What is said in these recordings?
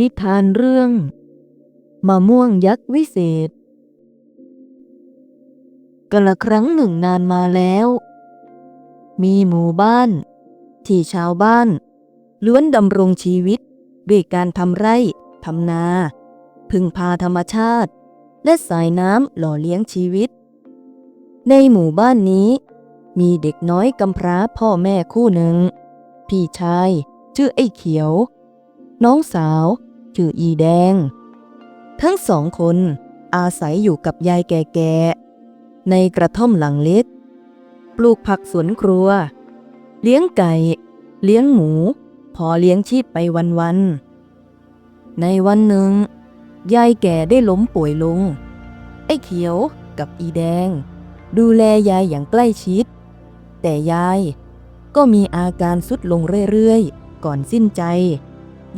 นิทานเรื่องมะม่วงยักษ์วิเศษกละครั้งหนึ่งนานมาแล้ว มีหมู่บ้าน ที่ชาวบ้าน ล้วนดำรงชีวิต ด้วยการทำไร่ทำนา พึ่งพาธรรมชาติ และสายน้ำหล่อเลี้ยงชีวิต ในหมู่บ้านนี้ มีเด็กน้อยกำพร้าพ่อแม่คู่หนึ่ง พี่ชาย ชื่อไอ้เขียว น้องสาว ชื่ออีแดง ทั้งสองคนอาศัยอยู่กับยายแก่ๆในกระท่อมหลังเล็ก ปลูกผักสวนครัว เลี้ยงไก่ เลี้ยงหมู พอเลี้ยงชีพไปวันๆ ในวันหนึ่ง ยายแก่ได้ล้มป่วยลง ไอ้เขียวกับอีแดง ดูแลยายอย่างใกล้ชิด แต่ยายก็มีอาการสุดลงเรื่อยๆ ก่อนสิ้นใจ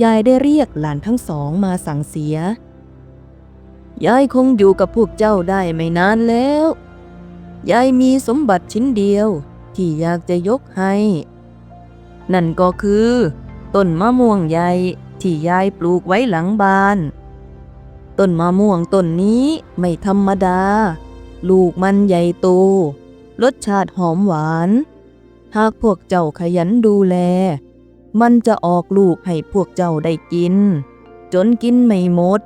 ยายได้เรียกหลานทั้งสองมาสั่งเสีย ยายคงอยู่กับพวกเจ้าได้ไม่นานแล้ว ยายมีสมบัติชิ้นเดียวที่อยากจะยกให้ นั่นก็คือต้นมะม่วงใหญ่ที่ยายปลูกไว้หลังบ้าน ต้นมะม่วงต้นนี้ไม่ธรรมดา ลูกมันใหญ่โต รสชาติหอมหวาน หากพวกเจ้าขยันดูแล มันจะออกลูกให้พวกเจ้าได้กิน จนกินไม่หมด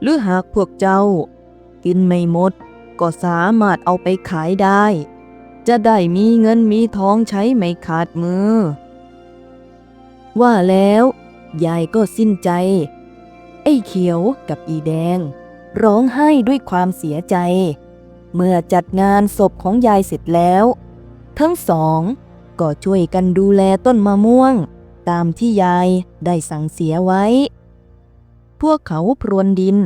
หรือหากพวกเจ้า กินไม่หมด ก็สามารถเอาไปขายได้ จะได้มีเงินมีทองใช้ไม่ขาดมือ ว่าแล้ว ยายก็สิ้นใจ ไอ้เขียวกับอีแดง ร้องไห้ด้วยความเสียใจ เมื่อจัดงานศพของยายเสร็จแล้ว ทั้งสอง ก็ช่วยกันดูแลต้นมะม่วง ตามที่ยายได้สั่งเสียไว้ พวกเขาพรวนดิน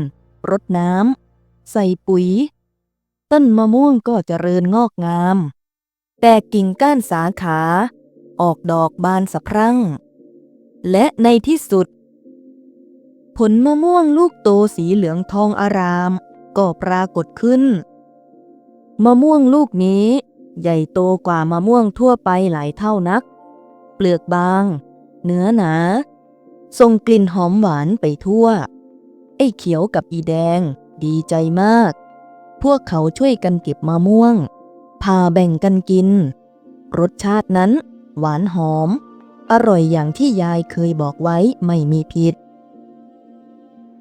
รดน้ำ ใส่ปุ๋ย ต้นมะม่วงก็เจริญงอกงาม แต่กิ่งก้านสาขา ออกดอกบานสะพรั่ง และในที่สุด ผลมะม่วงลูกโตสีเหลืองทองอาราม ก็ปรากฏขึ้น มะม่วงลูกนี้ ใหญ่โตกว่ามะม่วงทั่วไปหลายเท่านัก เปลือกบาง เนื้อหนาส่งกลิ่นหอมหวานไปทั่ว ไอ้เขียวกับอีแดง ดีใจมาก พวกเขาช่วยกันเก็บมะม่วง พาแบ่งกันกิน รสชาตินั้น หวานหอม อร่อยอย่างที่ยายเคยบอกไว้ไม่มีผิด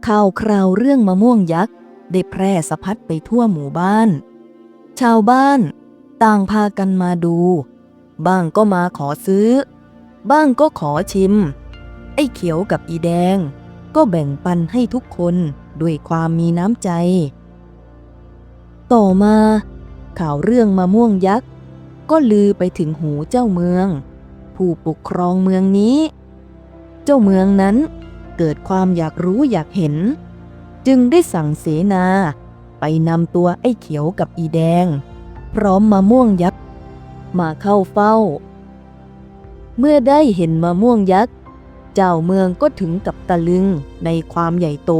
ข่าวคราวเรื่องมะม่วงยักษ์ได้แพร่สะพัดไปทั่วหมู่บ้าน ชาวบ้าน ต่างพากันมาดู บ้างก็มาขอซื้อ บ้างก็ขอชิม ไอ้เขียวกับอีแดง ก็แบ่งปันให้ทุกคนด้วยความมีน้ำใจ ต่อมา ข่าวเรื่องมะม่วงยักษ์ ก็ลือไปถึงหูเจ้าเมือง ผู้ปกครองเมืองนี้ เจ้าเมืองนั้นเกิดความอยากรู้อยากเห็น จึงได้สั่งเสนา ไปนำตัวไอ้เขียวกับอีแดง พร้อมมะม่วงยักษ์ มาเข้าเฝ้า เมื่อได้เห็นมะม่วงยักษ์ เจ้าเมืองก็ถึงกับตะลึงในความใหญ่โต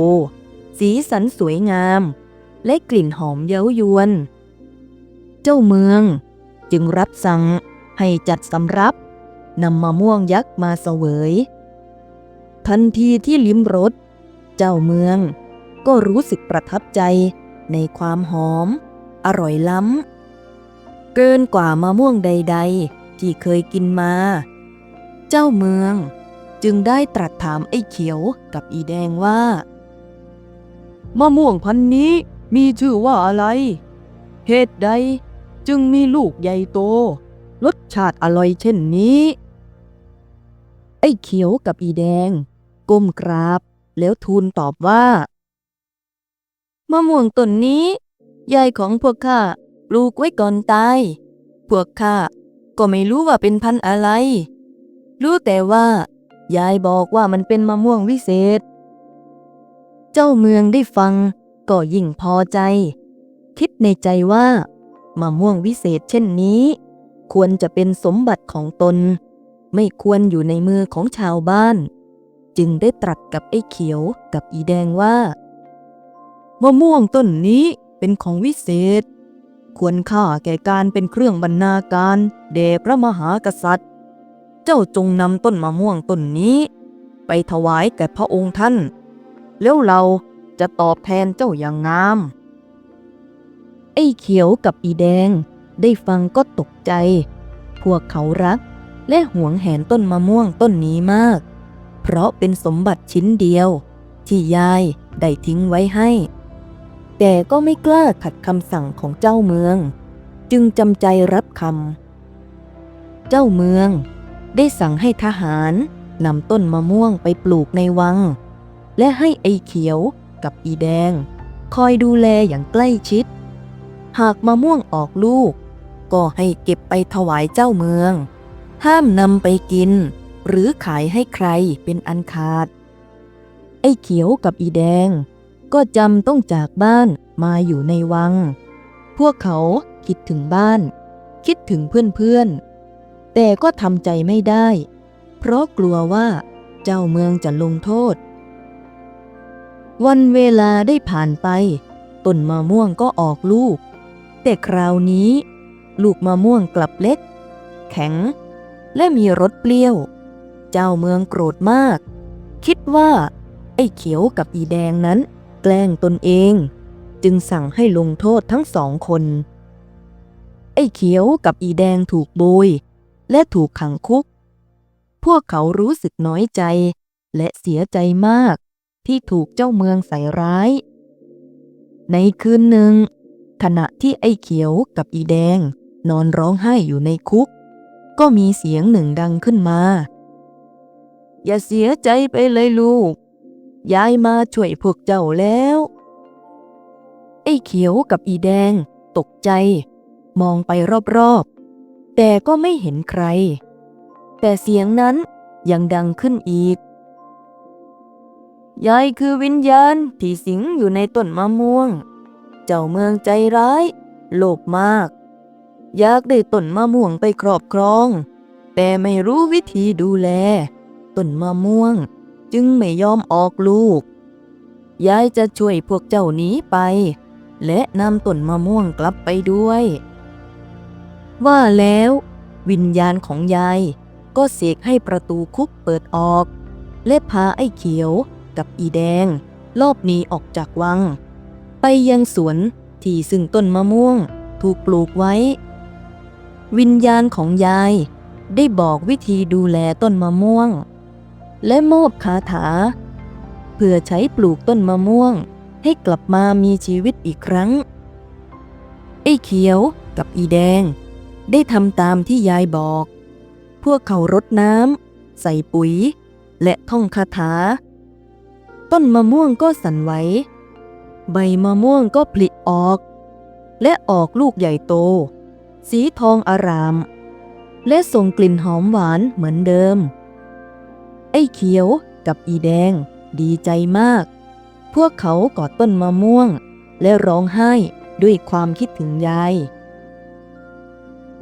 สีสันสวยงาม และกลิ่นหอมเย้ายวน เจ้าเมืองจึงรับสั่งให้จัดสำรับนำมะม่วงยักษ์มาเสวย ทันทีที่ลิ้มรสเจ้าเมืองก็รู้สึกประทับใจในความหอม อร่อยล้ำ เกินกว่ามะม่วงใด ๆ ที่เคยกินมา เจ้าเมืองจึงได้ตรัสถามไอ้เขียวกับอีแดงว่า มะม่วงพันนี้มีชื่อว่าอะไร เหตุใดจึงมีลูกใหญ่โต รสชาติอร่อยเช่นนี้ ไอ้เขียวกับอีแดง ก้มกราบแล้วทูลตอบว่า มะม่วงต้นนี้ยายของพวกข้า ลูกไว้ก่อนตาย พวกข้าก็ไม่รู้ว่าเป็นพันธุ์อะไร รู้แต่ว่า ยายบอกว่ามันเป็นมะม่วงวิเศษ เจ้าเมืองได้ฟัง ก็ยิ่งพอใจ คิดในใจว่ามะม่วงวิเศษเช่นนี้ ควรจะเป็นสมบัติของตน ไม่ควรอยู่ในมือของชาวบ้าน จึงได้ตรัสกับไอ้เขียวกับอีแดงว่ามะม่วงต้นนี้เป็นของวิเศษ ควรค่าแก่การเป็นเครื่องบรรณาการแด่พระมหากษัตริย์ เจ้าจงนำต้นมะม่วงต้นนี้ ไปถวายแก่พระองค์ท่าน แล้วเราจะตอบแทนเจ้าอย่างงาม ไอ้เขียวกับอีแดง ได้ฟังก็ตกใจ พวกเขารัก และหวงแหนต้นมะม่วงต้นนี้มาก เพราะเป็นสมบัติชิ้นเดียว ที่ยายได้ทิ้งไว้ให้ แต่ก็ไม่กล้าขัดคำสั่งของเจ้าเมือง จึงจำใจรับคำ เจ้าเมือง ได้สั่งให้ทหารนำต้นมะม่วงไปปลูกในวัง และให้ไอ้เขียวกับอีแดง คอยดูแลอย่างใกล้ชิด หากมะม่วงออกลูก ก็ให้เก็บไปถวายเจ้าเมือง ห้ามนำไปกิน หรือขายให้ใครเป็นอันขาด ไอ้เขียวกับอีแดง ก็จำต้องจากบ้านมาอยู่ในวัง พวกเขาคิดถึงบ้าน คิดถึงเพื่อนๆ แต่ก็ทำใจไม่ได้ เพราะกลัวว่าเจ้าเมืองจะลงโทษ วันเวลาได้ผ่านไป ต้นมะม่วงก็ออกลูก แต่คราวนี้ ลูกมะม่วงกลับเล็ก แข็ง และมีรสเปรี้ยว เจ้าเมืองโกรธมาก คิดว่าไอ้เขียวกับอีแดงนั้น แกล้งตนเอง จึงสั่งให้ลงโทษทั้งสองคน ไอ้เขียวกับอีแดงถูกโบย และถูกขังคุก พวกเขารู้สึกน้อยใจ และเสียใจมากที่ถูกเจ้าเมืองใส่ร้าย ในคืนหนึ่ง ขณะที่ไอ้เขียวกับอีแดง นอนร้องไห้อยู่ในคุก ก็มีเสียงหนึ่งดังขึ้นมา อย่าเสียใจไปเลยลูก ยายมาช่วยพวกเจ้าแล้ว ไอ้เขียวกับอีแดง ตกใจ มองไปรอบๆ แต่ก็ไม่เห็นใคร แต่เสียงนั้นยังดังขึ้นอีก ยายคือวิญญาณที่สิงอยู่ในต้นมะม่วง เจ้าเมืองใจร้าย โลภมาก อยากได้ต้นมะม่วงไปครอบครอง แต่ไม่รู้วิธีดูแล ต้นมะม่วง จึงไม่ยอมออกลูก ยายจะช่วยพวกเจ้าหนีไป และนำต้นมะม่วงกลับไปด้วย ว่าแล้ว วิญญาณของยาย ก็เสกให้ประตูคุกเปิดออก และพาไอ้เขียวกับอีแดง ลอบหนีออกจากวัง ไปยังสวนที่ซึ่งต้นมะม่วงถูกปลูกไว้ วิญญาณของยายได้บอกวิธีดูแลต้นมะม่วง และมอบคาถา เพื่อใช้ปลูกต้นมะม่วง ให้กลับมามีชีวิตอีกครั้ง ไอ้เขียวกับอีแดง ได้ทำตามที่ยายบอก พวกเขารดน้ำใส่ปุ๋ย และท่องคาถา ต้นมะม่วงก็สั่นไหวใบมะม่วงก็ผลิออก และออกลูกใหญ่โต สีทองอาราม และส่งกลิ่นหอมหวานเหมือนเดิม ไอ้เขียวกับอีแดงดีใจมาก พวกเขากอดต้นมะม่วง และร้องไห้ด้วยความคิดถึงยาย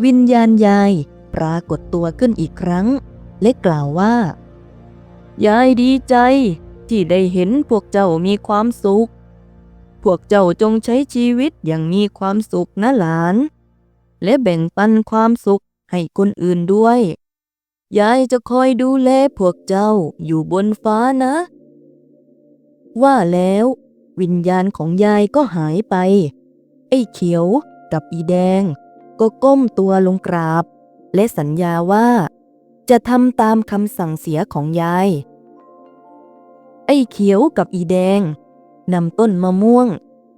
วิญญาณยายปรากฏตัวขึ้นอีกครั้ง และกล่าวว่า ยายดีใจ ที่ได้เห็นพวกเจ้ามีความสุข พวกเจ้าจงใช้ชีวิตอย่างมีความสุขนะหลาน และแบ่งปันความสุขให้คนอื่นด้วย ยายจะคอยดูแลพวกเจ้าอยู่บนฟ้านะ ว่าแล้ว วิญญาณของยายก็หายไป ไอ้เขียวกับอีแดง ก็ก้มตัวลงกราบ และสัญญาว่า จะทำตามคำสั่งเสียของยาย ไอ้เขียวกับอีแดงนำต้นมะม่วง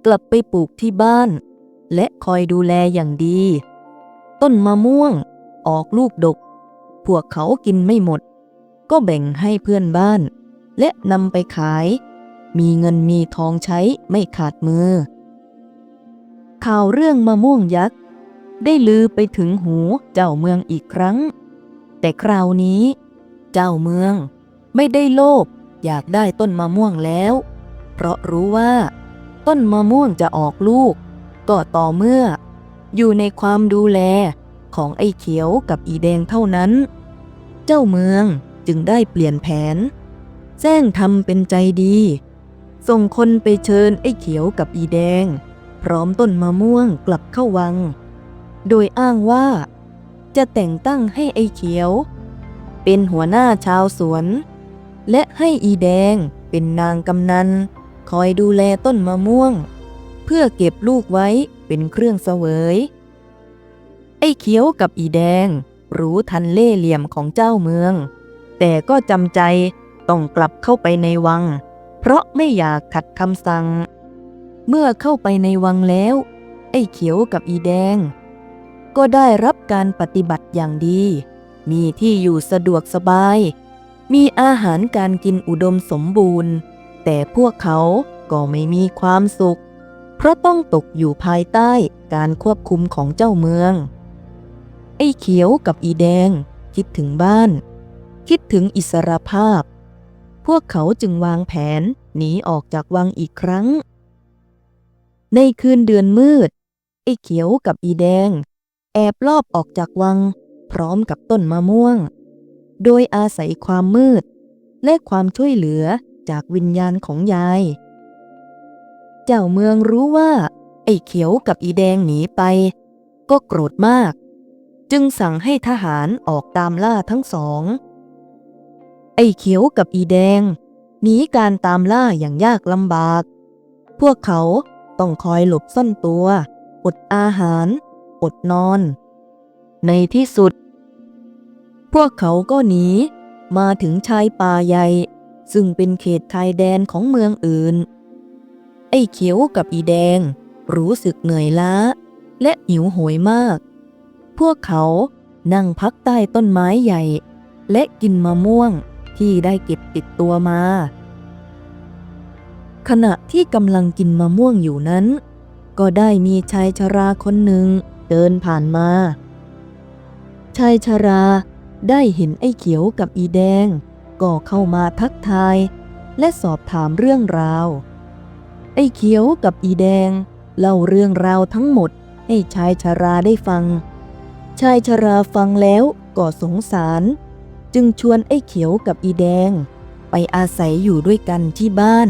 กลับไปปลูกที่บ้าน และคอยดูแลอย่างดี ต้นมะม่วงออกลูกดก พวกเขากินไม่หมด ก็แบ่งให้เพื่อนบ้าน และนำไปขาย มีเงินมีทองใช้ไม่ขาดมือ ข่าวเรื่องมะม่วงยักษ์ ได้ลือไปถึงหูเจ้าเมืองอีกครั้ง แต่คราวนี้ เจ้าเมืองไม่ได้โลภอยากได้ต้นมะม่วงแล้ว เพราะรู้ว่า ต้นมะม่วงจะออกลูก ก็ต่อเมื่อ อยู่ในความดูแล ของไอ้เขียวกับอีแดงเท่านั้น เจ้าเมืองจึงได้เปลี่ยนแผนแจ้งทำเป็นใจดี ส่งคนไปเชิญไอ้เขียวกับอีแดง พร้อมต้นมะม่วงกลับเข้าวัง โดยอ้างว่า จะแต่งตั้งให้ไอ้เขียว เป็นหัวหน้าชาวสวน และให้อีแดงเป็นนางกำนัน คอยดูแลต้นมะม่วง เพื่อเก็บลูกไว้เป็นเครื่องเสวย ไอ้เขียวกับอีแดง รู้ทันเล่เหลี่ยมของเจ้าเมือง แต่ก็จำใจต้องกลับเข้าไปในวัง เพราะไม่อยากขัดคำสั่ง เมื่อเข้าไปในวังแล้ว ไอ้เขียวกับอีแดง ก็ได้รับการปฏิบัติอย่างดี มีที่อยู่สะดวกสบาย มีอาหารการกินอุดมสมบูรณ์ แต่พวกเขาก็ไม่มีความสุข เพราะต้องตกอยู่ภายใต้การควบคุมของเจ้าเมือง อ้เขียวกับอีแดง คิดถึงบ้าน คิดถึงอิสรภาพ พวกเขาจึงวางแผนหนีออกจากวังอีกครั้ง ในคืนเดือนมืด ไอ้เขียวกับอีแดง แอบลอบออกจากวัง พร้อมกับต้นมะม่วง โดยอาศัยความมืด และความช่วยเหลือจากวิญญาณของยาย เจ้าเมืองรู้ว่า ไอ้เขียวกับอีแดงหนีไป ก็โกรธมาก จึงสั่งให้ทหารออกตามล่าทั้งสอง ไอ้เขียวกับอีแดงหนีการตามล่าอย่างยากลำบาก พวกเขาต้องคอยหลบซ่อนตัว อดอาหาร อดนอน ในที่สุด พวกเขาก็หนี มาถึงชายป่าใหญ่ ซึ่งเป็นเขตชายแดนของเมืองอื่น ไอ้เขียวกับอีแดง รู้สึกเหนื่อยล้า และหิวโหยมาก วกเขานั่งพักใต้ต้นไม้ใหญ่ และกินมะม่วงที่ได้เก็บติดตัวมา ขณะที่กำลังกินมะม่วงอยู่นั้น ก็ได้มีชายชราคนหนึ่งเดินผ่านมา ชายชราได้เห็นไอ้เขียวกับอีแดง ก็เข้ามาทักทาย และสอบถามเรื่องราว ไอ้เขียวกับอีแดง เล่าเรื่องราวทั้งหมดให้ชายชราได้ฟัง ชายชราฟังแล้วก็สงสาร จึงชวนไอ้เขียวกับอีแดง ไปอาศัยอยู่ด้วยกันที่บ้าน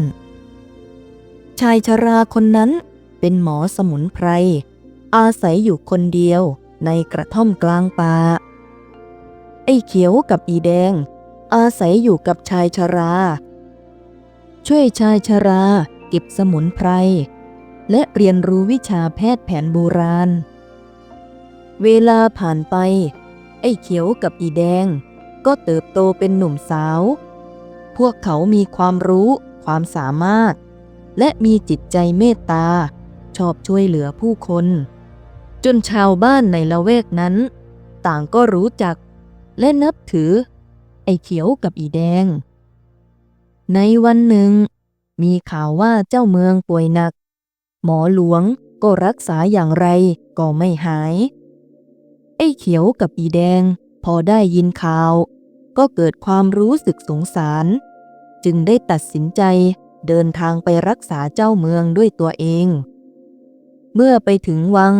ชายชราคนนั้นเป็นหมอสมุนไพร อาศัยอยู่คนเดียวในกระท่อมกลางป่าไอ้เขียวกับอีแดง อาศัยอยู่กับชายชรา ช่วยชายชราเก็บสมุนไพร และเรียนรู้วิชาแพทย์แผนโบราณ เวลาผ่านไป ไอ้เขียวกับอีแดง ก็เติบโตเป็นหนุ่มสาว พวกเขามีความรู้ ความสามารถ และมีจิตใจเมตตา ชอบช่วยเหลือผู้คน จนชาวบ้านในละแวกนั้น ต่างก็รู้จัก และนับถือ ไอ้เขียวกับอีแดง ในวันหนึ่ง มีข่าวว่าเจ้าเมืองป่วยหนัก หมอหลวงก็รักษาอย่างไรก็ไม่หาย ไอ้เขียวกับอีแดง พอได้ยินข่าว ก็เกิดความรู้สึกสงสาร จึงได้ตัดสินใจเดินทางไปรักษาเจ้าเมืองด้วยตัวเอง เมื่อไปถึงวัง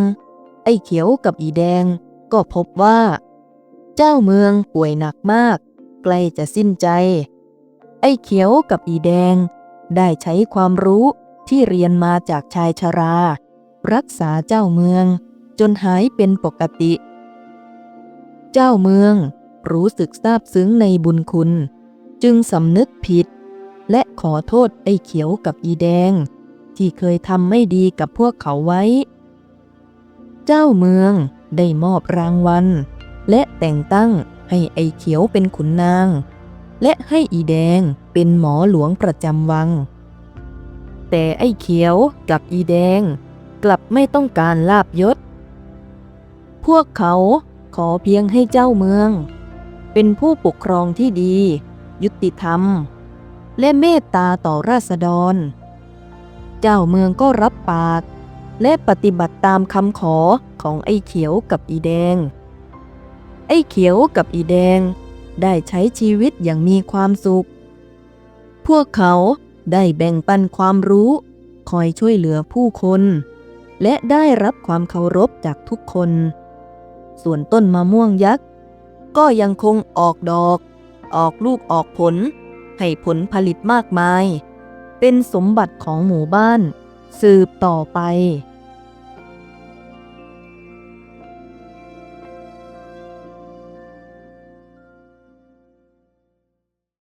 ไอ้เขียวกับอีแดง ก็พบว่า เจ้าเมืองป่วยหนักมาก ใกล้จะสิ้นใจ ไอ้เขียวกับอีแดง ได้ใช้ความรู้ที่เรียนมาจากชายชรา รักษาเจ้าเมืองจนหายเป็นปกติ เจ้าเมือง รู้สึกซาบซึ้งในบุญคุณ จึงสำนึกผิด และขอโทษไอ้เขียวกับอีแดง ที่เคยทำไม่ดีกับพวกเขาไว้ เจ้าเมืองได้มอบรางวัล และแต่งตั้งให้ไอ้เขียวเป็นขุนนาง และให้อีแดงเป็นหมอหลวงประจำวัง แต่ไอ้เขียวกับอีแดงกลับไม่ต้องการลาบยศ พวกเขา ขอเพียงให้เจ้าเมือง เป็นผู้ปกครองที่ดี ยุติธรรม และเมตตาต่อราษฎร เจ้าเมืองก็รับปาก และปฏิบัติตามคำขอของไอ้เขียวกับอีแดง ไอ้เขียวกับอีแดง ได้ใช้ชีวิตอย่างมีความสุข พวกเขาได้แบ่งปันความรู้ คอยช่วยเหลือผู้คน และได้รับความเคารพจากทุกคน ส่วนต้นมะม่วงยักษ์ ก็ยังคงออกดอก ออกลูกออกผล ให้ผลผลิตมากมาย เป็นสมบัติของหมู่บ้าน สืบต่อไป